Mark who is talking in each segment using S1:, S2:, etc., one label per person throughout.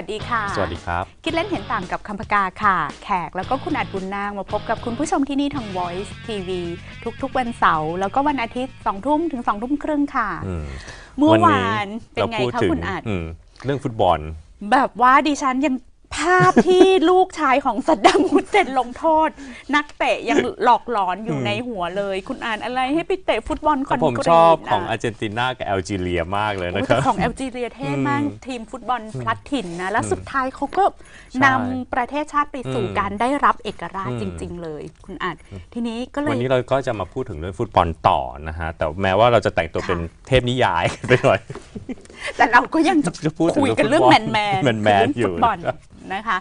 S1: วัสดีค่ะ
S2: สวัสดีครับ
S1: คิดเล่นเห็นต่างกับคำพกาค่ะ แขกแล้วก็คุณอัดบุญนางมาพบกับคุณผู้ชมที่นี่ทาง Voice TV ทุกๆวันเสาร์แล้วก็วันอาทิตย์2ทุ่มถึง2ทุ่มครึ่งค่ะ
S2: อืม
S1: เมื่อวาน
S2: นี้
S1: เป็นไง
S2: พูด
S1: คะ
S2: ถึง
S1: คุณอัด
S2: อืมเรื่องฟุตบอล
S1: แบบว่าดิฉันยัง ภาพที่ลูกชายของสัดดัมฮุสเซนลงโทษ นักเตะยังหลอกหลอนอยู่
S2: อืม
S1: ในหัวเลย คุณอ่านอะไรให้ไปเตะฟุตบอลคอน
S2: ผม
S1: กรีต
S2: ชอบของ
S1: นะ
S2: อาร์เจนตินากับแอลจีเรียมากเลย
S1: โอ้
S2: นะ
S1: ย
S2: ค
S1: แต่
S2: รับ
S1: ของแอลจีเรียเท่มาก
S2: อืม
S1: ทีมฟุตบอลพลัดถิ่นนะแล้วสุดท้ายเขาก็
S2: ใช่
S1: นำประเทศชาติไปสู่
S2: อืม
S1: การได้รับเอกราช
S2: อืม
S1: จริง ๆ เลย คุณอาจทีนี้ก็เล
S2: วัน
S1: ย
S2: นี้เราก็จะมาพูดถึงเรื่องฟุตบอลต่อนะฮะแต่แม้ว่าเราจะแต่งตัว
S1: ค่ะ
S2: เป็นเทพนิยายไปหน่อย
S1: แต่เราก็ยังจะ
S2: จะพูดถึง
S1: คุยกันเรื่อง
S2: ฟุ
S1: แม
S2: ต
S1: น
S2: บ
S1: แม
S2: อล
S1: น
S2: แมนๆอยู่
S1: ฟุตบอล
S2: นะคะ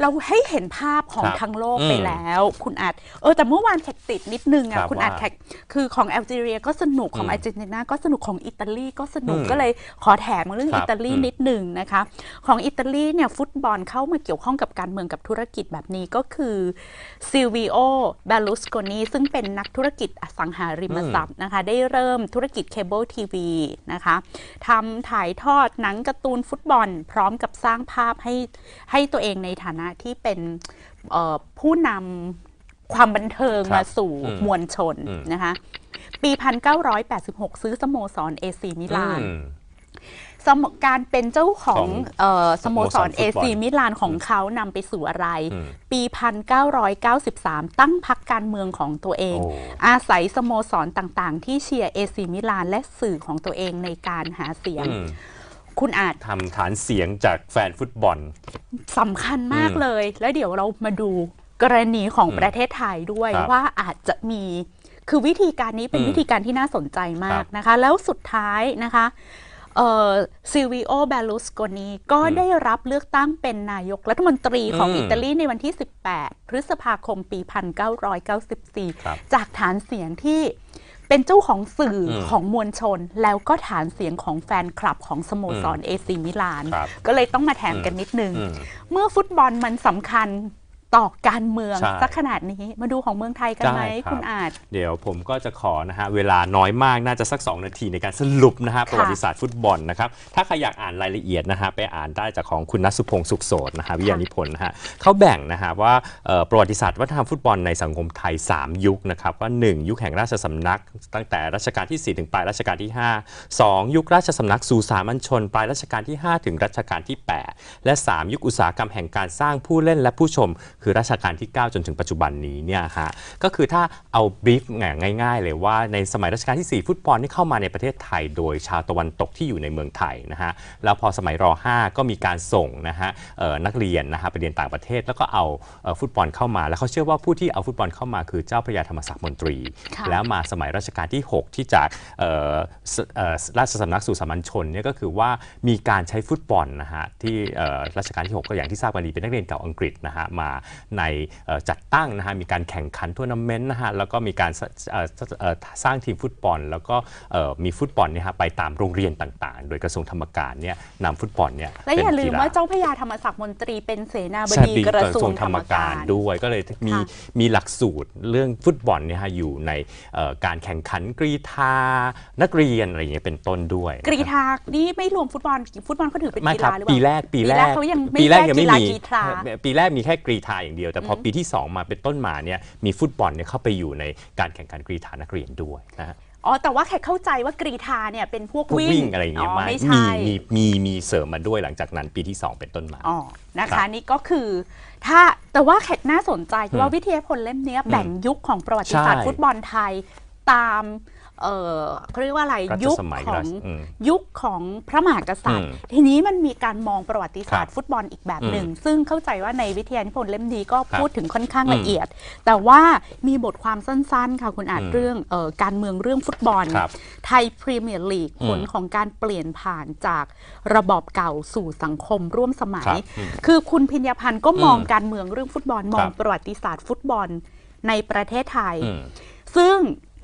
S1: เราให้เห็นภาพของ
S2: ครับ
S1: ทั้งโลกไป
S2: อืม
S1: แล้ว คุณอาจเออแต่เมื่อวานแขกติดนิดนึง
S2: ค
S1: อะ
S2: รับ
S1: คุณอาจ
S2: ว่า
S1: แขกคือของแอลจีเรียก็สนุกของ
S2: อืม
S1: อาร์เจนตินาก็สนุกของอิตาลีก็สนุก
S2: อืม
S1: ก็เลยขอแถมเรื่อง
S2: ครับ
S1: อิตาลี
S2: อืม
S1: นิดนึงนะคะ ของอิตาลีเนี่ยฟุตบอลเข้ามาเกี่ยวข้องกับการเมืองกับธุรกิจแบบนี้ก็คือซิลวิโอเบลูสโกนีซึ่งเป็นนักธุรกิจอสังหาริมทรัพย์นะคะ ได้เริ่มธุรกิจเคเบิลทีวีนะคะ ทำถ่ายทอดหนังการ์ตูนฟุตบอล พร้อมกับสร้างภาพให้ให้ตัวเองในฐานะที่เป็นเอ่อผู้นำความบันเทิง
S2: ครับ
S1: มาสู่
S2: อืม
S1: มวลชน
S2: อืม
S1: นะคะ ปี 1986 ซื้อสโมสรเอซีมิลาน
S2: อืม
S1: สมการเป็นเจ้าของ
S2: ของ
S1: เออสโมสร
S2: สโมสรฟุ
S1: เอ
S2: ตบอล
S1: ซีมิลานของเขานำไปสู่อะไร
S2: อืม
S1: ปี 1993 ตั้งพักการเมืองของตัวเอง
S2: โอ้
S1: อาศัยสโมสรต่างๆ ที่เชียร์เอซีมิลานและสื่อของตัวเองในการหาเสียง
S2: อืม
S1: คุณอาจ
S2: ทำฐานเสียงจากแฟนฟุตบอล
S1: สำคัญมาก
S2: อืม
S1: เลย แล้วเดี๋ยวเรามาดูกรณีของ
S2: อืม
S1: ประเทศไทยด้วย
S2: ครับ
S1: ว่าอาจจะมีคือวิธีการนี้เป็น
S2: อืม
S1: วิธีการที่น่าสนใจมา
S2: ครั
S1: ก
S2: บ
S1: นะคะ แล้วสุดท้ายนะคะซิลวิโอเบลูสโกนีก็
S2: อืม
S1: ได้รับเลือกตั้งเป็นนายกรัฐมนตรีของ
S2: อืม
S1: อิตาลีในวันที่ 18 พฤษภาคมปี
S2: ครับ
S1: 1994 จากฐานเสียงที่ เป็นเจ้าของสื่ออ
S2: ม
S1: ของมวลชน แล้วก็ฐานเสียงของแฟนคลับของสโมสรเอซีมิลาน
S2: ครับ
S1: ก็เลยต้องมาแถมกันนิดนึง
S2: อืม
S1: เมื่อฟุตบอลมันสำคัญ ต่อการเมือง
S2: ใช่
S1: สักขนาดนี้มาดูของเมืองไทยกันไหม
S2: ได้ครับ
S1: คุณอาจ
S2: เดี๋ยวผมก็จะขอนะฮะเวลาน้อยมากน่าจะสัก 2 นาทีในการสรุปนะฮะประวัติศาสตร์ฟุตบอลนะครับถ้าใครอยากอ่านรายละเอียดนะฮะไปอ่านได้จากของคุณนัทสุพงศ์สุขโสดนะฮะวิทยานิพนธ์นะฮะเขาแบ่งนะฮะว่าเอ่อประวัติศาสตร์วัฒนธรรมฟุตบอลในสังคมไทย 3 ยุคนะครับว่า 1 ยุคแห่งราชสำนัก ตั้งแต่รัชกาลที่ 4 ถึงปลายรัชกาลที่ 5 2 ยุคราชสำนักสู่สามัญชน ปลายรัชกาลที่ 5 ถึงรัชกาลที่ 8 และ 3 ยุคอุตสาหกรรมแห่งการสร้างผู้เล่นและผู้ชมคือรัชกาลที่ 9 จนถึงปัจจุบันนี้เนี่ยฮะก็คือถ้าเอาบรีฟง่ายๆ เลยว่าในสมัยรัชกาลที่ 4 ฟุตบอลที่เข้ามาในประเทศไทย โดยชาวตะวันตกที่อยู่ในเมืองไทยนะฮะแล้วพอสมัยร 5 ก็มีการส่งนะฮะเอ่อนักเรียนนะฮะไปเรียนต่างประเทศแล้วก็เอาเอ่อฟุตบอลเข้ามา แล้วเขาเชื่อว่าผู้ที่เอาฟุตบอลเข้ามาคือเจ้าพระยาธรรมศักดิ์มนตรี
S1: ค่ะ
S2: แล้วมาสมัยรัชกาลที่ 6 ที่จากเอ่อสเอ่อราชสำนักสู่สามัญชนเนี่ยก็คือว่ามีการใช้ฟุตบอลนะฮะที่เอ่อรัชกาลที่ 6 ก็อย่างที่ทราบกันดีเป็นนักเรียนเก่าอังกฤษนะฮะมาในเอ่อจัดตั้งนะฮะมีการแข่งขันทัวร์นาเมนต์นะฮะแล้วก็มีการสเอ่อเอ่อสร้างทีมฟุตบอล แล้วก็เอ่อมีฟุตบอลเนี่ยฮะไปตามโรงเรียนต่างๆ โดยกระทรวงธรรมการเนี่ยนำฟุตบอลเนี่ย
S1: และอย่าลืม
S2: เป็นกีฬ
S1: ว่าเจ้าพระยาธรรมศักดิ์มนตรีเป็นเสนาบ
S2: ใช่
S1: ดี
S2: ปี
S1: กระทรวงธรรมการ
S2: ด้วยก็เลยมี
S1: ค่ะ
S2: มีหลักสูตรเรื่องฟุตบอลเนี่ยฮะอยู่ในเอ่อการแข่งขันกรีธานักเรียนอะไรอย่างเงี้ยเป็นต้นด้วย
S1: กรีธานี่ไม่รวมฟุตบอลฟุตบอลเขาถือเป็น
S2: ไม่
S1: กี
S2: ครั
S1: ฬา
S2: บ
S1: หรือเปล่า
S2: ปีแรกปีแรก
S1: เขายังไม่
S2: ปีแรก
S1: แยก
S2: ยังไม่
S1: กีฬา
S2: มี
S1: กีฬา
S2: ปีแรกมีแค่กรีธาอย่างเดียว แต่พอปีที่ 2 มาเป็นต้นมาเนี่ยมีฟุตบอลเนี่ยเข้าไปอยู่ในการแข่งขันกรีธานักเรียนด้วยนะฮะ
S1: อ๋อ แต่ว่าแขกเข้าใจว่ากรีธาเนี่ยเป็นพวก
S2: พวก
S1: วิ่
S2: วิ่งอะไรอย่างเงี้ย
S1: อ๋อ
S2: ไม่
S1: ไม่
S2: มี
S1: ใช่
S2: มีมีมีเสริมมาด้วยหลังจากนั้นปีที่ 2 เป็นต้นมา
S1: อ๋อ นะ
S2: ครั
S1: คะ
S2: บ
S1: นี่ก็คือ ถ้าแต่ว่าแขกน่าสนใจ
S2: อืม
S1: ว่าวิทยาพลเล่มเนี้ยแบ่งยุคของประวัติศาสตร์
S2: ใช่
S1: ฟุตบอลไทยตาม เออเขาเรียกว่าอะไร
S2: รัช
S1: ยุค
S2: สมัย
S1: ของ
S2: รัชอืม
S1: ยุคของพระมหากษัตริย์
S2: อืม
S1: ทีนี้มันมีการมองประวัติศาสตร์
S2: ครับ
S1: ฟุตบอลอีกแบบ
S2: อืม
S1: หนึ่ง ซึ่งเข้าใจว่าในวิทยานิพนธ์เล่มนี้ก็
S2: ครับ
S1: พูดถึงค่อนข้าง
S2: อืม
S1: ละเอียด แต่ว่ามีบทความสั้นๆค่ะคุณอาจ
S2: อืม
S1: เรื่องเออการเมืองเรื่องฟุตบอล
S2: ครับ
S1: ไทยพรีเมียร์ลีก
S2: อืม
S1: ผลของการเปลี่ยนผ่านจากระบอบเก่าสู่สังคมร่วมสมั
S2: ครั
S1: ย
S2: บอืม
S1: คือคุณพิญญาพันธ์ก็มอง
S2: อืม
S1: การเมืองเรื่องฟุตบอลมองประวัติศาสตร์ฟุตบอลในประเทศไทย
S2: อืม
S1: ซึ่ง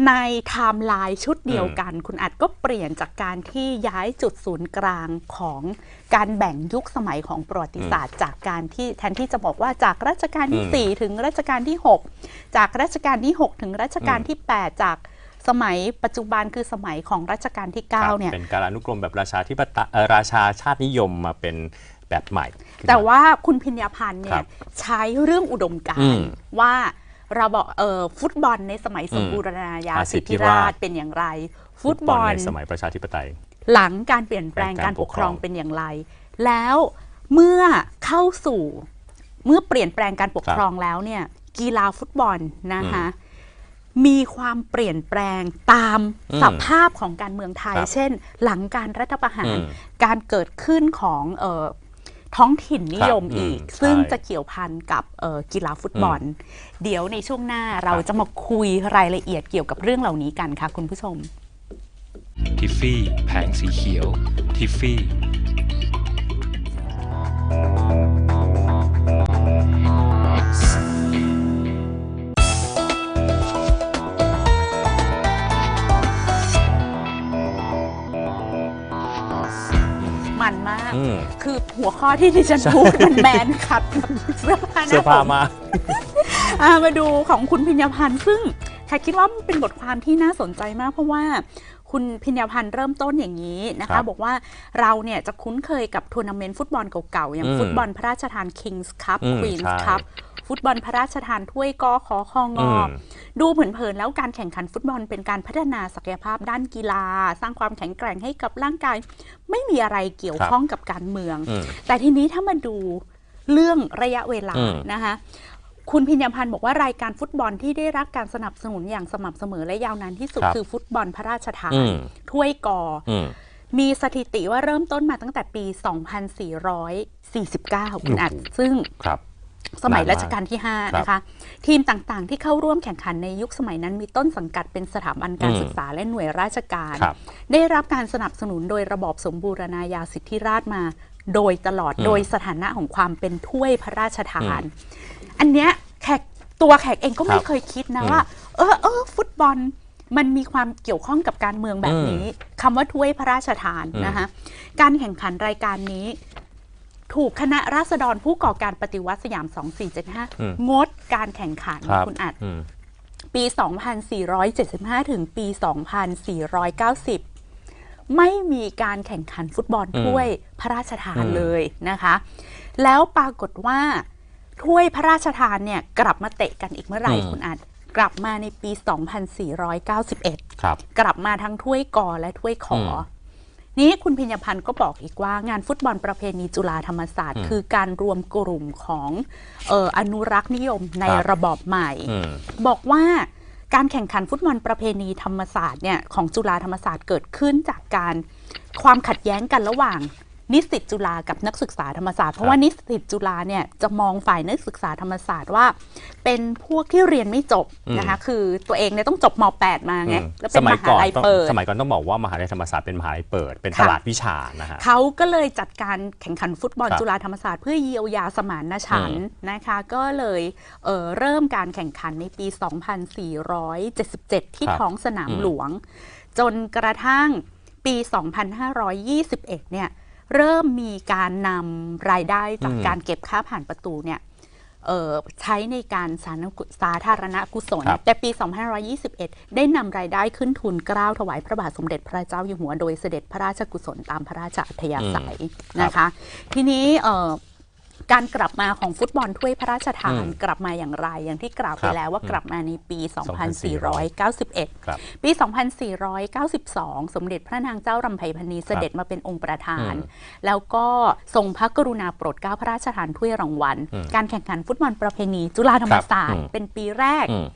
S1: ในไทม์ไลน์ชุดเดียวกัน คุณอัดก็เปลี่ยนจากการที่ย้ายจุดศูนย์กลางของการแบ่งยุคสมัยของประวัติศาสตร์ จากการที่แทนที่จะบอกว่าจากรัชกาลที่
S2: อืม
S1: 4ถึงรัชกาลที่ 6 จากรัชกาลที่ 6 ถึงรัชกาลที่ 8 จากสมัยปัจจุบันคือสมัยของรัชกาลที่
S2: ครับ
S1: 9เนี่ย
S2: เป็นการอนุกรมแบบราชาธิปไตยเอ่อราชาชาตินิยมมาเป็นแบบใหม่ขึ้นม
S1: แต่ว่าคุณพิญญาพันธ์เนี่
S2: ครั
S1: ย
S2: บ
S1: ใช้เรื่องอุดมการ
S2: อื
S1: ณ์
S2: ม
S1: ว่า เราบอกเออฟุตบอลในสมัยสม
S2: อืม
S1: บูรณาญา
S2: อาสิ
S1: สิ
S2: ท
S1: ท
S2: ธิ
S1: ธิ
S2: รา
S1: รา
S2: ช
S1: ชเป็นอย่างไร ฟุตบอล
S2: ในสมัยประชาธิปไตย
S1: หลังการเปลี่ยนแปลง
S2: การ
S1: การปกครอง
S2: ปกครอง
S1: เป็นอย่างไร แล้วเมื่อเข้าสู่เมื่อเปลี่ยนแปลงการปกครองแล้วเนี่ยกีฬาฟุตบอลนะคะมีความเปลี่ยนแปลงตาม
S2: อืม
S1: สภาพของการเมืองไทย
S2: ครับ
S1: เช่น หลังการรัฐประหาร
S2: อืม
S1: การเกิดขึ้นของเออ ท้องถิ่นนิยม
S2: ครับ
S1: อีก
S2: อืม
S1: ซึ่ง
S2: ใช่
S1: จะเกี่ยวพันกับเอ่อกีฬาฟุตบอล เดี๋ยวในช่วงหน้าเราจะมาคุยรายละเอียดเกี่ยวกับเรื่องเหล่านี้กันค่ะคุณผู้ชม
S3: ทิฟฟี่ แผงสีเขียว ทิฟฟี่
S1: คือหัวข้อที่ดิฉันพูดมันแมนขัดกับเสื้อผ้าห
S2: เสื้อ
S1: น้า
S2: ผ้า
S1: ผม
S2: มา
S1: อ่ามาดูของคุณพิญญาพันธ์ซึ่งแขกคิดว่ามันเป็นบทความที่น่าสนใจมากเพราะว่าคุณพิญญาพันธ์เริ่มต้นอย่างนี้นะ
S2: ครั
S1: คะ
S2: บ
S1: บอกว่าเราเนี่ยจะคุ้นเคยกับทัวร์นาเมนต์ฟุตบอลเก่าๆ อย่าง
S2: อืม
S1: ฟุตบอลพระราชทาน Kings Cup
S2: อืม
S1: Queens
S2: ใช่
S1: Cup ฟุตบอลพระราชทานถ้วยกอขอคอง
S2: อื
S1: อ
S2: ม
S1: ดูเผินๆแล้วการแข่งขันฟุตบอลเป็นการพัฒนาศักยภาพด้านกีฬา สร้างความแข็งแกร่งให้กับร่างกาย ไม่มีอะไรเกี่ยวข้องกับการเมือง
S2: อืม
S1: แต่ทีนี้ถ้ามาดูเรื่องระยะเวลา
S2: อืม
S1: นะคะคุณพิญญาพันธ์บอกว่ารายการฟุตบอลที่ได้รับการสนับสนุนอย่างสม่ำเสมอและยาวนานที่สุด
S2: ครับ
S1: คือฟุตบอลพระราชทา
S2: อื
S1: น
S2: ม
S1: ถ้วยกอ
S2: อืม
S1: มีสถิติว่าเริ่มต้นมาตั้งแต่ปี 2449 คุณอัด
S2: โอ้โห
S1: ซึ่ง
S2: ครับ
S1: สมัย
S2: นานมาก
S1: รัชกาลที่
S2: ครับ
S1: 5นะคะ ทีมต่างๆ ที่เข้าร่วมแข่งขันในยุคสมัยนั้น มีต้นสังกัดเป็นสถาบันการ
S2: อืม
S1: ศึกษาและหน่วยราชการ
S2: ครับ
S1: ได้รับการสนับสนุนโดยระบอบสมบูรณาญาสิทธิราชย์มา โดยตลอด
S2: อืม
S1: โดยสถานะของความเป็นถ้วยพระราชทาน อันเนี้ยแขกตัวแขกเองก็ไม่
S2: ครับ
S1: เคยคิดนะ
S2: อืม
S1: ว่า เออเออฟุตบอลมันมีความเกี่ยวข้องกับการเมืองแบบนี้คำว่าถ้วยพระราชทาน
S2: อืม
S1: นะคะการแข่งขันรายการนี้ ถูกคณะราษฎรผู้ก่อการปฏิวัติสยาม 2475 งดการแข่งขัน
S2: ครับ
S1: คุณอัด
S2: อืม
S1: ปี 2475 ถึงปี 2490 ไม่มีการแข่งขันฟุตบอล
S2: อืม
S1: ถ้วยพระราชทาน
S2: อืม
S1: เลยนะคะ แล้วปรากฏว่าถ้วยพระราชทานเนี่ยกลับมาเตะกันอีกเมื่อไหร่คุณอัดกลับมาในปี 2491
S2: ครับ
S1: กลับมาทั้งถ้วยกอและถ้วยขออ
S2: ม
S1: นี้คุณพิญญพันธ์ก็บอกอีกว่างานฟุตบอลประเพณีจุฬาธรรมศาสตร์
S2: อืม
S1: คือการรวมกลุ่มของเอออนุรักษ์นิยมใน
S2: ครับ
S1: ระบอบใหม่
S2: อืม
S1: บอกว่าการแข่งขันฟุตบอลประเพณีธรรมศาสตร์เนี่ยของจุฬาธรรมศาสตร์เกิดขึ้นจากการความขัดแย้งกันระหว่าง นิสิตจุฬากับนักศึกษาธรรมศาสตร์เพราะว่านิสิตจุฬาเนี่ยจะมองฝ่ายนักศึกษาธรรมศาสตร์ว่า เป็นพวกที่เรียนไม่จบนะคะคือตัวเองเนี่ยต้องจบม .8 มาไง
S2: อืม
S1: แล้วเป็นมหาลัย
S2: ต้อง
S1: เปิด
S2: สมัยก่อนต้องบอกว่ามหาวิทยาลัยธรรมศาสตร์เป็นมหาลัยเปิดเป็น
S1: ค่ะ
S2: ตลาดวิชานะฮะ
S1: เขาก็เลยจัดการแข่งขันฟุตบอล
S2: ครับ
S1: จุฬาธรรมศาสตร์เพื่อเยียวยาสมานฉันท์นะคะ ก็เลยเอ่อเริ่มการแข่งขันในปี 2477 ที่
S2: ครับ
S1: ท้องสนาม
S2: อืม
S1: หลวง จนกระทั่งปี 2521 เนี่ย เริ่มมีการนำรายได้จากการเก็บค่าผ่านประตูเนี่ยเอ่อใช้ในการสาธารณกุสาธารณกุศล
S2: ครับ
S1: แต่ปี 2521 ได้นำรายได้ขึ้นทุนเกล้าถวายพระบาทสมเด็จพระเจ้าอยู่หัวโดยเสด็จพระราชกุศลตามพระราชอัธยาศัยนะคะ ทีนี้เอ่อ การกลับมาของฟุตบอลถ้วยพระราชทาน
S2: อืม
S1: กลับมาอย่างไร อย่างที่กล่าวไป
S2: ครับ
S1: แล้วว่ากลับมาในปี 2491
S2: ครับ
S1: ปี 2492 สมเด็จพระนางเจ้ารำไพพรรณีเสด็จมาเป็นองค์ประธาน
S2: อืม
S1: แล้วก็ทรงพระกรุณาโปรดเกล้าพระราชทานถ้วยรางวัล
S2: อืม
S1: การแข่งขันฟุตบอลประเพณี จุฬาธรรมศาสต
S2: ครับ
S1: ร์
S2: อืม
S1: เป็นปีแรก
S2: อืม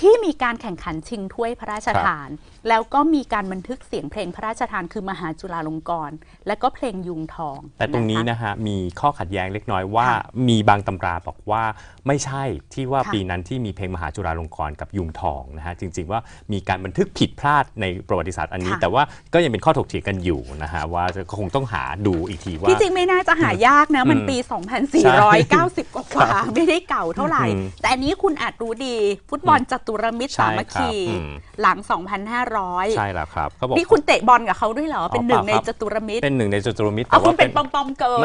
S1: ที่มีการแข่งขันชิงถ้วยพระราชทานแล้วก็มีการบันทึกเสียงเพลงพระราชทานคือมหาจุฬาลงกรณ์และก็เพลงยุงทอง
S2: แต่ตรงนี้นะฮะมีข้อขัดแย้งเล็กน้อยว่า มีบางตำราบอกว่าไม่ใช่ที่ว่าปีนั้นที่มีเพลงมหาจุฬาลงกรณ์กับยุงทองนะฮะจริง ๆ ว่ามีการบันทึกผิดพลาดในประวัติศาสตร์อันนี้ แต่ว่าก็ยังเป็นข้อถกเถียงกันอยู่นะฮะว่าคงต้องหาดูอีกทีว่า
S1: จริงไม่น่าจะหายากนะมันปี 2490 กว่าไม่ได้เก่าเท่าไหร่ แต่อันนี้คุณอาจรู้ดี ฟุตบอลจัตุรมิตรสามัคคีหลัง 2500ร้อย
S2: ใช่แล้วครับเขาบอก
S1: นี่คุณเตะบอลกับเขาด้วยเหรอ เป็นหนึ่งในจตุรมิตร
S2: เป็นหนึ่งในจตุรมิตรแต่ว่า
S1: เป็นปอมปอมเกิร์ล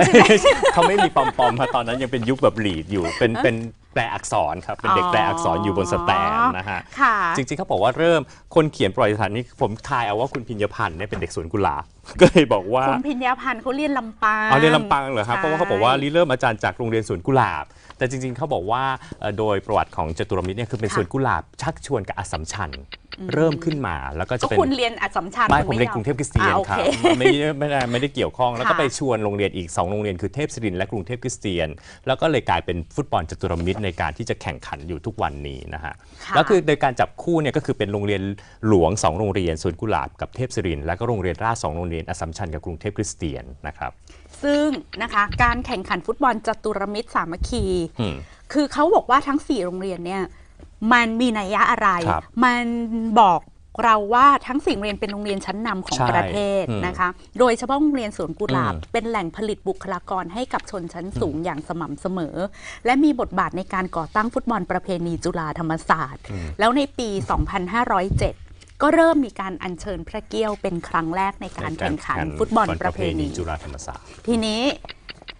S2: เขาไม่มีปอมปอมมาตอนนั้นยังเป็นยุคแบบหลีดอยู่เป็นเป็นแปลอักษรครับเป็นเด็กแปลอักษรอยู่บนสแตนนะฮะจริงๆเขาบอกว่าเริ่มคนเขียนประวัติานนี้ผมทายเอาว่าคุณพิญญพันธ์เนี่ยเป็นเด็กสวนกุหลาบก็เลยบอกว่า
S1: คุณพิญญาพันธ์เขาเรียนลำปาง
S2: เอาเรียนลำปางเหรอครับเพราะว่าเขาบอกว่าริเริ่มอาจารย์จากโรงเรียนสวนกุหลาบ แต่จริงๆเขาบอกว่าโดยประวัติของจตุรมิตรเนี่ยคือเป็นสวนกุหลาบชักชวนกับอสัมชัญ เริ่มขึ้นมาแล้วก็จะ
S1: ก็
S2: เป็น
S1: คุณเรียนอัสสัมชัญ
S2: ไม่
S1: คุณ
S2: ผมเรียน
S1: ย
S2: กรุงเทพคริสเตียน
S1: อ่าโอ
S2: ครับ
S1: เค
S2: ไม่ได้ไม่ได้ไม่ได้เกี่ยวข้อง แล้วก็
S1: ค่ะ
S2: ไปชวนโรงเรียนอีก 2 โรงเรียนคือเทพศิรินทร์และกรุงเทพคริสเตียน แล้วก็เลยกลายเป็นฟุตบอลจตุรมิตรในการที่จะแข่งขันอยู่ทุกวันนี้นะฮะ
S1: ค่ะ
S2: แล้วคือในการจับคู่เนี่ยก็คือเป็นโรงเรียนหลวง 2 โรงเรียนสวนกุหลาบกับเทพศิรินทร์แล้วก็โรงเรียนราชสองโรงเรียนอัสสัมชัญกับกรุงเทพคริสเตียนนะครับ
S1: ซึ่งนะคะ การแข่งขันฟุตบอลจตุรมิตรสามัคคี
S2: อืม
S1: คือเขาบอกว่าทั้ง 4 โรงเรียนเนี่ย มันมีนัยยะอะไร
S2: ครับ
S1: มันบอกเราว่าทั้งสี่โรงเรียนเป็นโรงเรียนชั้นนำของ
S2: ใช่
S1: ประเทศ
S2: อืม
S1: นะคะ โดยเฉพาะโรงเรียนสวนกุหลาบ
S2: อืม
S1: เป็นแหล่งผลิตบุคลากรให้กับชนชั้นสูงอย่างสม่ำเสมอ และมีบทบาทในการก่อตั้งฟุตบอลประเพณีจุฬาธรรมศาสตร์แล้วในปี 2507 ก็เริ่มมีการอัญเชิญพระเกี้ยวเป็นครั้งแรกในการแข่งขันฟุตบอลประเพณี
S2: จุฬาธรรมศาสตร์
S1: ทีนี้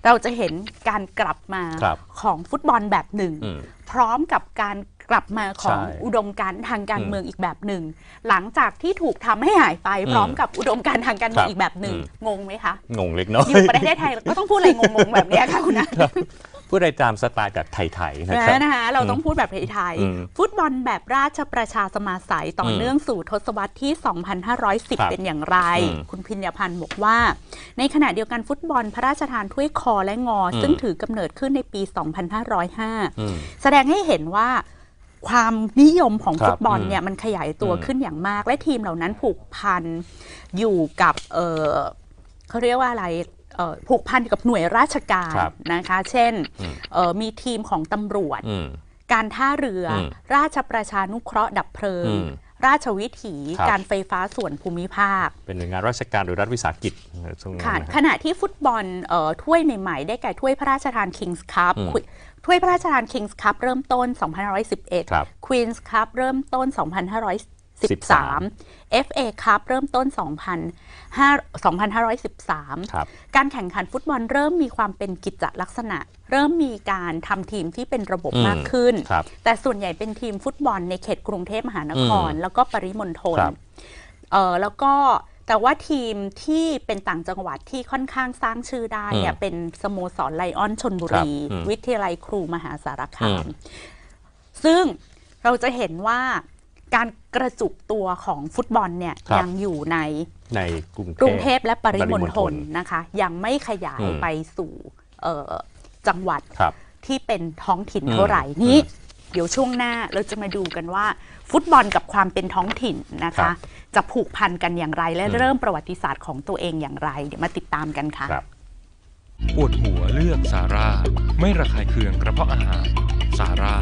S1: เราจะเห็นการกลับมา
S2: ครับ
S1: ของฟุตบอลแบบหนึ่ง
S2: อืม
S1: พร้อมกับการ กลับมาของ
S2: ใช่
S1: อุดมการณ์ทางการ
S2: อืม
S1: เมืองอีกแบบหนึ่ง หลังจากที่ถูกทำให้หายไป
S2: อืม
S1: พร้อมกับอุดมการณ์ทางการเมือง
S2: ครับ
S1: อีกแบบหนึ่ง
S2: อืม
S1: งงไหมคะ
S2: งงเล็กน้อย
S1: อยู่ประเทศไทยก็ต้องพูดอะไรงงๆแบบเนี้ยค่ะคุณนะ
S2: พูดอะไรตามสไตล์แบบไทยๆนะครับ
S1: นะคะเราต้องพูดแบบไทย
S2: อืม
S1: ๆฟุตบอลแบบราชประชาสมาสัยต่ออ
S2: ม
S1: เนื่องสู่ทศวรรษที่
S2: ครับ
S1: 2510 เป็นอย่างไร
S2: อืม
S1: คุณพิญญาพันธ์บอกว่า ในขณะเดียวกันฟุตบอลพระราชทานถ้วยคอและงออ
S2: ม
S1: ซึ่งถือกำเนิดขึ้นในปี 2505
S2: อืม
S1: แสดงให้เห็นว่า ความนิยมของ
S2: ครับ
S1: ฟุตบอล
S2: อืม
S1: เนี่ยมันขยายตัว
S2: อืม
S1: ขึ้นอย่างมาก และทีมเหล่านั้นผูกพันอยู่กับเออเขาเรียกว่าอะไรเอ่อผูกพันอยู่กับหน่วยราชการ
S2: ครับ
S1: นะคะ เช่น
S2: อืม
S1: เอ่อมีทีมของตำรวจ
S2: อืม
S1: การท่าเรืออ
S2: ม
S1: ราชประชานุเคราะห์ดับเพลิง
S2: อืม
S1: ราชวิถี
S2: ครับ
S1: การไฟฟ้าส่วนภูมิภาค
S2: เป็นหน่วยงานราชการหรือรัฐวิสาหกิจช่วงนั้น
S1: ค่ะ
S2: นะ
S1: ขณะที่ฟุตบอลเอ่อถ้วยใหม่ๆ ได้แก่ถ้วยพระราชทาน Kings Cup
S2: อืม
S1: คุยถ้วยพระราชทาน Kings Cup เริ่มต้น2511
S2: ครับ
S1: Queen's Cup เริ่มต้น 2513 FA Cup เริ่มต้น 2513
S2: ครับ
S1: การแข่งขันฟุตบอลเริ่มมีความเป็นกิจจลักษณะ เริ่มมีการทำทีมที่เป็นระบบ
S2: อืม
S1: มากขึ้น
S2: ครับ
S1: แต่ส่วนใหญ่เป็นทีมฟุตบอลในเขตกรุงเทพมหานคร
S2: อืม
S1: แล้วก็ปริมณฑล
S2: ครับ
S1: เออแล้วก็แต่ว่าทีมที่เป็นต่างจังหวัดที่ค่อนข้างสร้างชื่อได้เนี่ย
S2: อืม
S1: เป็นสโมสรไลออนชนบุรี
S2: ครับอืม
S1: วิทยาลัยครูมหาสารคา
S2: อื
S1: ม
S2: ม
S1: ซึ่งเราจะเห็นว่า การกระจุกตัวของฟุตบอลเนี่ย
S2: ครับ
S1: ยังอยู่ใน
S2: ในกรุง
S1: กรุงเทพและปริมณ
S2: ปริมณ
S1: ฑ
S2: ฑ
S1: ล
S2: ล
S1: นะคะ ยังไม่ขยาย
S2: อืม
S1: ไปสู่เอ่อจังหวัด
S2: ครับ
S1: ที่เป็นท้องถิ่น
S2: อืม
S1: เท่าไหร่นี้
S2: อืม
S1: เดี๋ยวช่วงหน้าเราจะมาดูกันว่า ฟุตบอลกับความเป็นท้องถิ่นนะ
S2: ครั
S1: คะ
S2: บ
S1: จะผูกพันกันอย่างไร และ
S2: อืม
S1: เริ่มประวัติศาสตร์ของตัวเองอย่างไร เดี๋ยวมาติดตามกันค่ะ
S2: ครับ
S3: ปวดหัวเลือกสาร่าไม่ระคายเคืองกระเพาะอาหาร สาร่า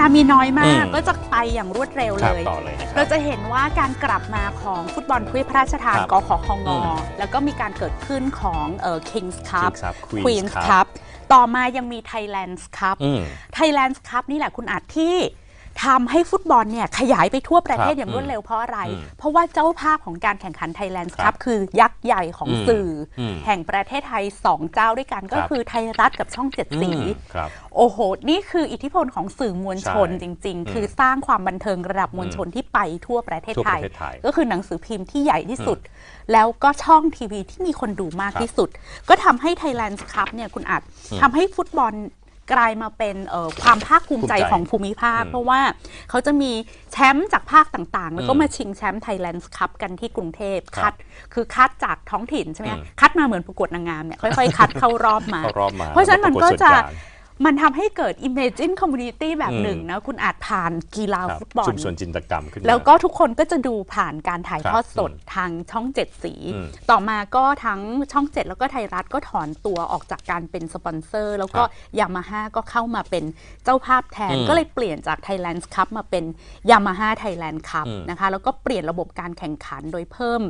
S1: ลามีน้อยมาก
S2: อืม
S1: ก็จะไปอย่างรวดเร็ว
S2: ค
S1: เล
S2: รับ
S1: ย
S2: ต่อเลยนะครั
S1: เรา
S2: บ
S1: จะเห็นว่าการกลับมาของฟุตบอลถ้วยพระราชทาน
S2: ครับ
S1: กขคง
S2: อืม
S1: แล้วก็มีการเกิดขึ้นของเอ่อ Kings Cup
S2: Kings Cup Queen's
S1: Queen's
S2: Cup
S1: Cup ต่อมายังมี Thailand's Cup
S2: อืม
S1: Thailand's Cup นี่แหละคุณอาจที่ ทำให้ฟุตบอลเนี่ยขยายไปทั่วประเทศ
S2: ครับ
S1: อย่างรวดเร็วเพราะอะไร
S2: อืม
S1: เพราะว่าเจ้าภาพของการแข่งขัน Thailand's
S2: ครั
S1: Cup
S2: บ
S1: คือยักษ์ใหญ่ของ
S2: อืม
S1: สื่ออ
S2: ม
S1: แห่งประเทศไทย 2 เจ้าด้วยกันก็
S2: ครับ
S1: คือไทยรัฐกับช่องเจ็ดสี
S2: อืมครับ
S1: โอ้โห นี่คืออิทธิพลของสื่อมวลชน
S2: ใช่
S1: จริง
S2: อืม
S1: ๆคือสร้างความบันเทิงระดับมวลชนที่ไปทั่วประเทศ
S2: ทั่ว
S1: ไท
S2: ป
S1: ย
S2: ระเทศไทย
S1: ก็คือหนังสือพิมพ์ที่ใหญ่ที่สุด แล้วก็ช่องทีวีที่มีคนดูมาก
S2: ครับ
S1: ที่สุด ก็ทำให้ Thailand Cup เนี่ยคุณอาจ
S2: อืม
S1: ทำให้ฟุตบอล กลายมาเป็นเอ่อความภาคภูมิใจ
S2: ภูมิใจ
S1: ของภูมิภาค
S2: อืม
S1: เพราะว่าเขาจะมีแชมป์จากภาคต่างๆ แล้วก็
S2: อืม
S1: มาชิงแชมป์ Thailand Cup กันที่กรุงเทพ
S2: ครับ
S1: คัด คือคัดจากท้องถิ่นใช่ไหม
S2: อืม
S1: คัดมาเหมือนประกวดนางงามเนี่ยค่อยๆ คัดเข้ารอบมา
S2: เข้ารอบมา
S1: เพราะฉะนั้นมันก็
S2: แล้วปรากฏ
S1: จะ
S2: ส่วนกลาง
S1: มันทำให้เกิด Imagine Community แบบ
S2: อืม
S1: หนึ่งนะคุณอาจผ่านกีฬา
S2: ครับ
S1: ฟุตบอล
S2: ชุมชนจินตกรรมขึ้นมา
S1: แล้วก็ทุกคนก็จะดูผ่านการถ่าย
S2: ครับ
S1: ทอดสด
S2: อืม
S1: ทางช่องเจ็ดสี
S2: อืม
S1: ต่อมาก็ทั้งช่องเจ็ดแล้วก็ไทยรัฐก็ถอนตัวออกจากการเป็นสปอนเซอร์ แล้วก็
S2: ครับ
S1: ยามาฮ่าก็เข้ามาเป็นเจ้าภาพแทน
S2: อืม
S1: ก็เลยเปลี่ยนจาก Thailand Cup มาเป็นยามาฮ่าไทยแลนด์คัพ
S2: อืม
S1: นะคะแล้วก็เปลี่ยนระบบการแข่งขันโดยเพิ่ม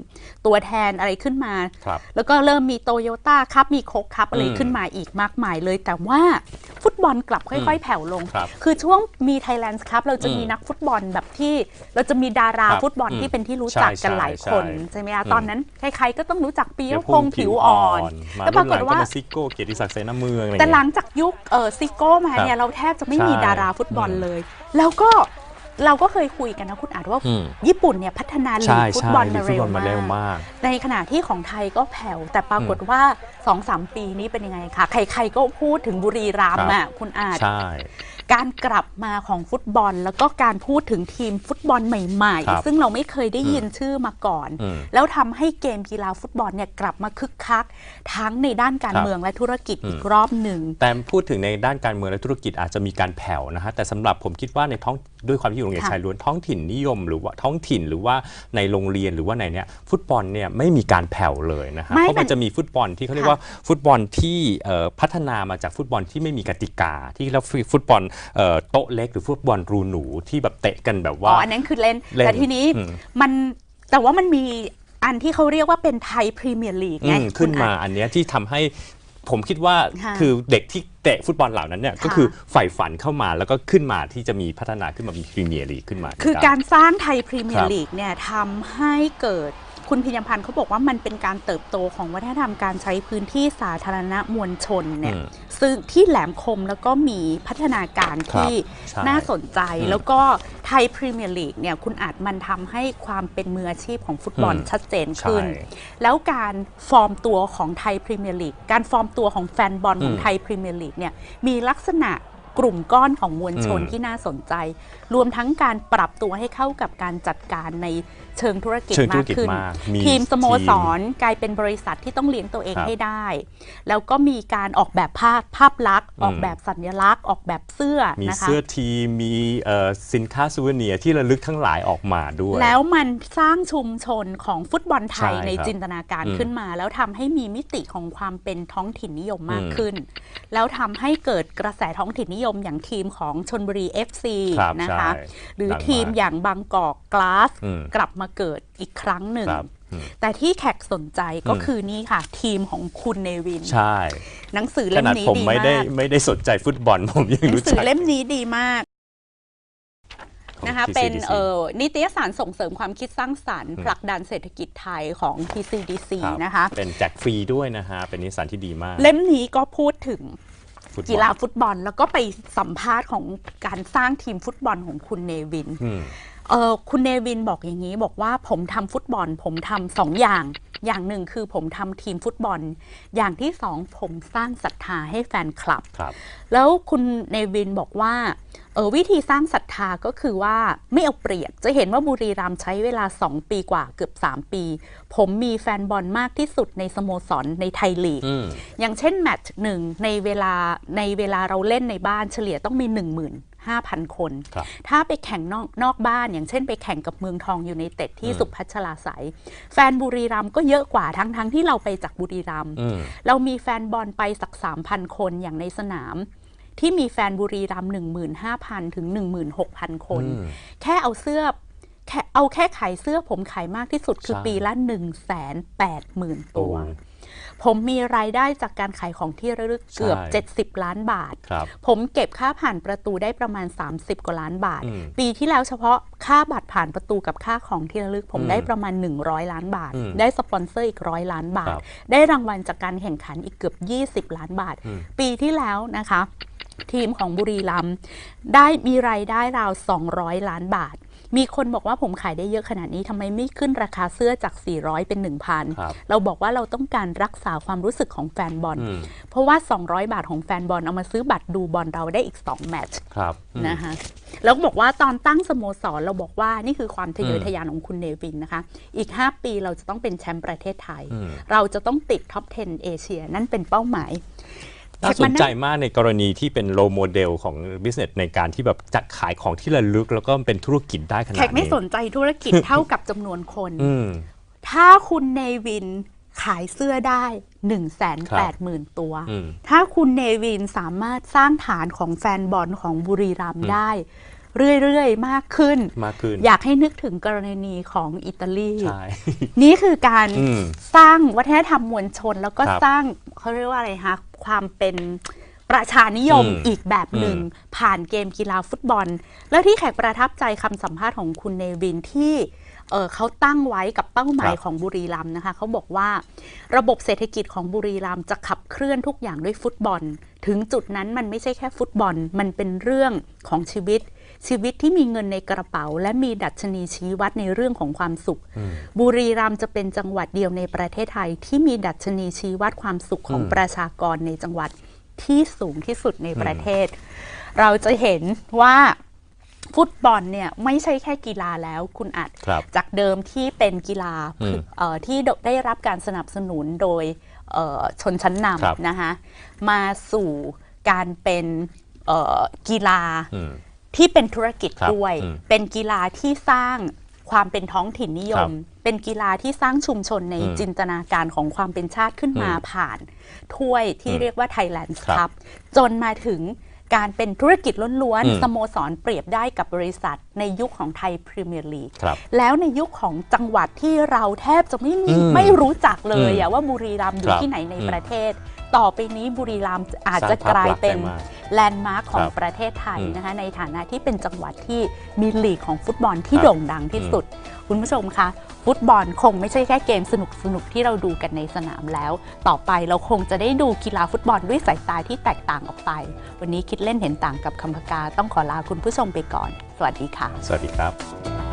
S1: ตัวแทนอะไรขึ้นมา
S2: ครับ
S1: แล้วก็เริ่มมีโตโยต้าคัพมีโคกคัพอะไร
S2: อืม
S1: ขึ้นมาอีกมากมายเลย แต่ว่าฟุตบอลกลับค่อย ๆ แผ่วลง
S2: ครับ
S1: คือช่วงมี Thailand ครับเราจะมี
S2: อืม
S1: นักฟุตบอลแบบที่ เราจะมีดารา
S2: ครับ
S1: ฟุตบอล
S2: อืม
S1: ที่เป็นที่รู้จักกัน
S2: ใช่
S1: หลายคน
S2: ใช่
S1: ใช่ไหมคะ
S2: อืม
S1: ตอนนั้นใครๆก็ต้องรู้จักปียพงษ์ผิวอ่อน
S2: มา
S1: แต่ปรากฏว่า
S2: รุ่นหลังมาซิโก้เกียรติศักดิ์เสนาเมืองอะไร
S1: แต่หลั
S2: เงี้ย
S1: งจากยุคเออซิโก้มาเนี่
S2: ครั
S1: ย
S2: บ
S1: เราแทบจะไม่มี
S2: ใช่
S1: ดาราฟุตบอล
S2: อืม
S1: เลย แล้วก็ เราก็เคยคุยกันนะคุณอาจว่า
S2: อืม
S1: ญี่ปุ่นเนี่ยพัฒนาลี
S2: ใช่
S1: กฟุต
S2: ใช่
S1: บอล
S2: ลี
S1: มาก
S2: ฟุต
S1: เร็
S2: บ
S1: ว
S2: อลมาเร็ว
S1: มาก
S2: มาก
S1: ในขณะที่ของไทยก็แผ่ว แต่ปรากฏว่า2อสปีนี้เป็นยังไงคะใครๆก็พูดถึงบุรีรัมย์อะคุณอาจ
S2: ใช่
S1: การกลับมาของฟุตบอล แล้วก็การพูดถึงทีมฟุตบอลใหม่
S2: ครับ
S1: ๆ ซึ่งเราไม่เคยได้ยินชื่อมาก่อน
S2: อืม
S1: แล้วทำให้เกมกีฬาฟุตบอลเนี่ยกลับมาคึกคัก ทั้งในด้านการ
S2: ครับ
S1: เมืองและธุรกิจ
S2: อืม
S1: อีกรอบหนึ่ง
S2: แต่พูดถึงในด้านการเมืองและธุรกิจอาจจะมีการแผ่วนะฮะแต่สำหรับผมคิดว่าในท้องด้วยความที่อยู่โรงเรียน
S1: ค่ะ
S2: ชายล้วนท้องถิ่นนิยม หรือว่าท้องถิ่นหรือว่าในโรงเรียนหรือว่าในเนี้ยฟุตบอลเนี่ยไม่มีการแผ่วเลยนะฮะ
S1: ไม่
S2: เพราะมัน
S1: มัน
S2: จะมีฟุตบอลที่เขาเรียก
S1: ค่ะ
S2: ว่าฟุตบอลที่เอ่อพัฒนามาจากฟุตบอลที่ไม่มีกติกา ที่เราฟุตบอลเอ่อโต๊ะเล็กหรือฟุตบอลรูหนูที่แบบเตะกันแบบ
S1: อ๋
S2: ว่า
S1: ออันนั้นคือเล่น
S2: เล่น
S1: แต่ทีนี้
S2: อืม
S1: มันแต่ว่ามันมีอันที่เขาเรียกว่าเป็นไทยพรีเมียร์ลีก
S2: อื
S1: ไง
S2: มขึ้น
S1: คุณ
S2: มา
S1: อาจ
S2: อันเนี้ยที่ทำให้ ผมคิดว่า
S1: ค่ะ
S2: คือเด็กที่เตะฟุตบอลเหล่านั้นเนี่ยก็
S1: ค่ะ
S2: คือใฝ่ฝันเข้ามาแล้วก็ขึ้นมาที่จะมีพัฒนาขึ้นมามีพรีเมียร์ลีกขึ้นมา
S1: คือ
S2: ได้
S1: การสร้างไทยพรีเมีย
S2: ครั
S1: ร์
S2: บ
S1: ลีกเนี่ยทำให้เกิดคุณพิยมพันธ์เขาบอกว่ามันเป็นการเติบโตของวัฒนธรรมการใช้พื้นที่สาธารณะมวลชนเนี่ย
S2: อืม
S1: ซึ่งที่แหลมคมแล้วก็มีพัฒนาการ
S2: ครับ
S1: ที่
S2: ใช่
S1: น่าสนใจ
S2: อืม
S1: แล้วก็ไทยพรีเมียร์ลีกเนี่ยคุณอาจมันทำให้ความเป็นมืออาชีพของฟุตบอล
S2: อืม
S1: ชัดเจนขึ้น
S2: ใช่
S1: แล้วการฟอร์มตัวของไทยพรีเมียร์ลีกการฟอร์มตัวของแฟนบอลของ
S2: อืม
S1: ไทยพรีเมียร์ลีกเนี่ยมีลักษณะกลุ่มก้อนของมวลชน
S2: อืม
S1: ที่น่าสนใจ รวมทั้งการปรับตัวให้เข้ากับการจัดการในเชิงธุรกิจ
S2: เชิงธุ
S1: มารก
S2: กิจ
S1: ขึ้น
S2: มากมี
S1: ทีมสโมส
S2: ที
S1: รกลายเป็นบริษัทที่ต้องเลี้ยงตัวเอง
S2: ครับ
S1: ให้ได้ แล้วก็มีการออกแบบภาพภาพลักษณ์
S2: อืม
S1: ออกแบบสัญลักษณ์ ออกแบบเสื้อ
S2: มี
S1: นะคะ
S2: เสื้อทีมมีเอ่อสินค้าซูเวเนียร์ที่ระลึกทั้งหลายออกมาด้วย
S1: แล้วมันสร้างชุมชนของฟุตบอลไทย
S2: ใช่
S1: ใน
S2: ครับ
S1: จินตนาการ
S2: อืม
S1: ขึ้นมา แล้วทำให้มีมิติของความเป็นท้องถิ่นนิยมมาก
S2: อืม
S1: ขึ้น แล้วทำให้เกิดกระแสท้องถิ่นนิยมอย่างทีมของชนบุรี FC
S2: ครับ
S1: นะคะ
S2: ใช่
S1: หรือ
S2: ดังมาก
S1: ทีมอย่างบางกอกกลาส
S2: อืม
S1: กลับมาเกิดอีกครั้งหนึ่ง
S2: ครับอืม
S1: แต่ที่แขกสนใจก็
S2: อืม
S1: คือนี่ค่ะ ทีมของคุณเนวิน
S2: ใช่
S1: หนังสือ
S2: ข
S1: เล่ม
S2: นาด
S1: นี้
S2: ผม
S1: ดี
S2: ไม่
S1: มา
S2: ได้
S1: ก
S2: ไม่ได้สนใจฟุตบอลผมยัง
S1: หนัง
S2: รู้
S1: สื
S2: จั
S1: อกเล่มนี้ดีมาก
S2: ของ
S1: นะคะ
S2: TCDC
S1: เป็นเอ่อนิตยสารส่งเสริมความคิดสร้างสรรค์
S2: อืม
S1: ผลักดันเศรษฐกิจไทยของ TCDC
S2: รับ
S1: นะคะ
S2: เป็นแจกฟรีด้วยนะฮะเป็นนิสสันที่ดีมาก
S1: เล่มนี้ก็พูดถึง
S2: ฟุตบอล
S1: กีฬาฟุตบอล แล้วก็ไปสัมภาษณ์ของการสร้างทีมฟุตบอลของคุณเนวิน
S2: อืม
S1: เออคุณเนวินบอกอย่างนี้บอกว่าผมทำฟุตบอล ผมทำสองอย่าง อย่างหนึ่งคือผมทำทีมฟุตบอล อย่างที่สองผมสร้างศรัทธาให้แฟนคลับ
S2: ครับ
S1: แล้วคุณเนวินบอกว่าเออวิธีสร้างศรัทธาก็คือว่าไม่เอาเปรียบ จะเห็นว่าบุรีรัมย์ใช้เวลา 2 ปีกว่าเกือบ 3 ปี ผมมีแฟนบอลมากที่สุดในสโมสรในไทยลีก
S2: อืม
S1: อย่างเช่นแมตช์หนึ่งในเวลาในเวลาเราเล่นในบ้านเฉลี่ยต้องมี15,000ค น
S2: ครับ
S1: ถ้าไปแข่งนอกนอกบ้าน อย่างเช่นไปแข่งกับเมืองทองอยู่ในเต็ดที่
S2: อืม
S1: สุพัชลาไสยแฟนบุรีรัมย์ก็เยอะกว่าทั้งทั้งที่เราไปจากบุรีรัมย์
S2: อืม
S1: เรามีแฟนบอลไปสัก 3,000 คนอย่างในสนามที่มีแฟนบุรีรัมย์15,000 ถึง 16,000 คน
S2: อืม
S1: แค่เอาเสื้อแค่เอาแค่ขายเสื้อผมขายมากที่สุดคือ
S2: ใช่
S1: ปีละ 1 8 0 0 0 0 ตัว
S2: โอ้
S1: ผมมีรายได้จากการขายของที่ระลึกเกือบ
S2: ใช่
S1: 70 ล้านบาท
S2: ครับ
S1: ผมเก็บค่าผ่านประตูได้ประมาณ 30 กว่าล้านบาท
S2: อืม
S1: ปีที่แล้วเฉพาะค่าบัตรผ่านประตูกับค่าของที่ระลึก ผม
S2: อืม
S1: ได้ประมาณ 100 ล้านบาท
S2: อืม
S1: ได้สปอนเซอร์อีกร้อยล้านบาท
S2: ครับ
S1: ได้รางวัลจากการแข่งขันอีกเกือบ 20 ล้านบาท
S2: อืม
S1: ปีที่แล้วนะคะ ทีมของบุรีรัมย์ได้มีรายได้ราว 200 ล้านบาท มีคนบอกว่าผมขายได้เยอะขนาดนี้ทำไมไม่ขึ้นราคาเสื้อจาก 400 เป็น
S2: ครับ
S1: 1,000 เราบอกว่าเราต้องการรักษาความรู้สึกของแฟนบอล
S2: อืม
S1: เพราะว่า 200 บาทของแฟนบอลเอามาซื้อบัตรดูบอลเราได้อีก 2 แมตช์
S2: ครับอืม
S1: นะคะแล้วก็บอกว่าตอนตั้งสโมสรเราบอกว่านี่คือความทะเยอ
S2: อืม
S1: ทะยานของคุณเนวินนะคะ อีก 5 ปีเราจะต้องเป็นแชมป์ประเทศไทย
S2: อืม
S1: เราจะต้องติดท็อป 10 เอเชีย นั่นเป็นเป้าหมาย
S2: น่าสนใจมากในกรณีที่เป็นโลโมเดลของ business ในการที่แบบจะขายของที่ระลึกแล้วก็เป็นธุรกิจได้ขนาด
S1: แข
S2: นี้
S1: กไม่สนใจธุรกิจเท่ากับจำนวนคน
S2: อืม
S1: ถ้าคุณเนวินขายเสื้อได้ 1 8 0 0 0 0 ตัว
S2: อืม
S1: ถ้าคุณเนวินสามารถสร้างฐานของแฟนบอลของบุรีรัมย์ได้ เรื่อยๆ มากขึ้น
S2: มากขึ้น
S1: อยากให้นึกถึงกรณีของอิตาลี
S2: ใช่
S1: นี่คือการ
S2: อืม
S1: สร้างวัฒนธรรมมวลชน แล้วก็
S2: ครับ
S1: สร้างเขาเรียกว่าอะไรคะ ความเป็นประชานิยม
S2: อืม
S1: อีกแบบหนึ่ง
S2: อืม
S1: ผ่านเกมกีฬาฟุตบอล แล้วที่แขกประทับใจคำสัมภาษณ์ของคุณเนวินที่เอ่อเขาตั้งไว้กับเป้าหมาย
S2: ครับ
S1: ของบุรีรัมย์นะคะเขาบอกว่าระบบเศรษฐกิจของบุรีรัมย์จะขับเคลื่อนทุกอย่างด้วยฟุตบอล ถึงจุดนั้นมันไม่ใช่แค่ฟุตบอล มันเป็นเรื่องของชีวิต ชีวิตที่มีเงินในกระเป๋า และมีดัชนีชี้วัดในเรื่องของความสุข บุรีรัมย์จะเป็นจังหวัดเดียวในประเทศไทย ที่มีดัชนีชี้วัดความสุขของ
S2: อืม
S1: ประชากรในจังหวัดที่สูงที่สุดในประเทศ เราจะเห็นว่าฟุตบอลเนี่ยไม่ใช่แค่กีฬาแล้วคุณอัด
S2: ครับ
S1: จากเดิมที่เป็นกีฬา
S2: อืม
S1: เอ่อที่ได้รับการสนับสนุนโดยเอ่อชนชั้นน
S2: ครับำ
S1: นะคะมาสู่การเป็นเอ่อกีฬา
S2: อืม
S1: ที่เป็นธุรกิจ
S2: ครับ
S1: ด้วย
S2: อืม
S1: เป็นกีฬาที่สร้างความเป็นท้องถิ่นนิย
S2: ครั
S1: ม
S2: บ
S1: เป็นกีฬาที่สร้างชุมชนใน
S2: อืม
S1: จินตนาการของความเป็นชาติขึ้นมา
S2: อืม
S1: ผ่าน ถ้วยที่
S2: อืม
S1: เรียกว่า Thailand
S2: ครับ
S1: Cup จนมาถึงการเป็นธุรกิจล้วน
S2: อืม
S1: ๆ สโมสรเปรียบได้กับบริษัท ในยุคของไทยพรีเมียร์ลีก
S2: ครับ
S1: แล้วในยุคของจังหวัดที่เราแทบจะไม่มี
S2: อืม
S1: ไม่รู้จักเลย
S2: อืม
S1: อะว่าบุรีรัมย์อยู่
S2: ครับ
S1: ที่ไหนใน
S2: อืม
S1: ประเทศ ต่อไปนี้บุรีรัมย์อาจ
S2: สร้าง
S1: จะกลายเป็น
S2: ภาพลักษณ์ได้มาก
S1: แลนด์มาร์คของ
S2: ครับ
S1: ประเทศไทย
S2: อืม
S1: นะคะในฐานะที่เป็นจังหวัดที่มีลีกของฟุตบอลที่
S2: ครับ
S1: โด่งดังที่สุด คุณผู้ชมคะฟุตบอลคงไม่ใช่แค่เกมสนุกสนุกๆที่เราดูกันในสนามแล้ว ต่อไปเราคงจะได้ดูกีฬาฟุตบอลด้วยสายตาที่แตกต่างออกไป วันนี้คิดเล่นเห็นต่างกับคำพกาต้องขอลาคุณผู้ชมไปก่อน สวัสดีค่ะ
S2: สวัสดีครับ